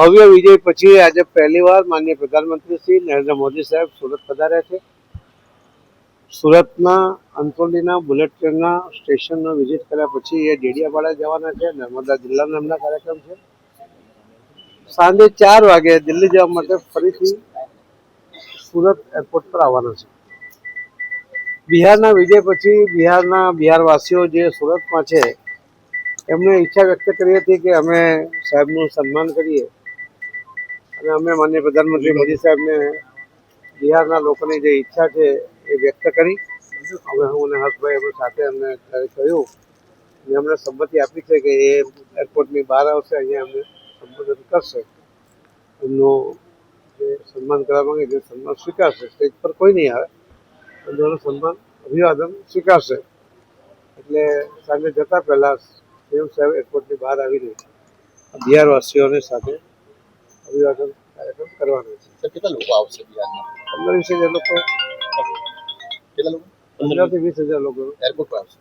ભવ્ય વિજય પછી આજે પહેલી વાર માનનીય પ્રધાનમંત્રી શ્રી નરેન્દ્ર મોદી સાહેબ સુરત પધાર્યા છે. સુરતના અંતોલીના બુલેટ ટ્રેનના સ્ટેશનનો વિઝિટ કર્યા પછી એ ડેડિયાપાડા જવાના છે. નર્મદા જિલ્લાના એમના કાર્યક્રમ છે. સાંજે ચાર વાગે દિલ્હી જવા માટે ફરીથી સુરત એરપોર્ટ પર આવવાના છે. બિહારના વિજય પછી બિહારના બિહારવાસીઓ જે સુરતમાં છે એમણે ઈચ્છા વ્યક્ત કરી હતી કે અમે સાહેબનું સન્માન કરીએ. અને અમે માનનીય પ્રધાનમંત્રી મોદી સાહેબને બિહારના લોકોની જે ઈચ્છા છે એ વ્યક્ત કરી. હવે હું અને હર્ષભાઈ એમની સાથે અમને કહ્યું અને અમને સંમતિ આપી છે કે એ એરપોર્ટની બહાર આવશે, અહીંયા અમને સંબોધન કરશે. એમનું જે સન્માન કરવા માંગે જે સન્માન સ્વીકારશે. સ્ટેજ પર કોઈ નહીં આવે. એમનું સન્માન અભિવાદન સ્વીકારશે. એટલે સાંજે જતા પહેલા સીએમ સાહેબ એરપોર્ટની બહાર આવીને બિહારવાસીઓની સાથે અભિવાદન કેટલા લોકો આવશે પંદર વીસ હજાર લોકો. કેટલા લોકો? પંદર વીસ? હજાર લોકો એરપોર્ટ પર આવશે.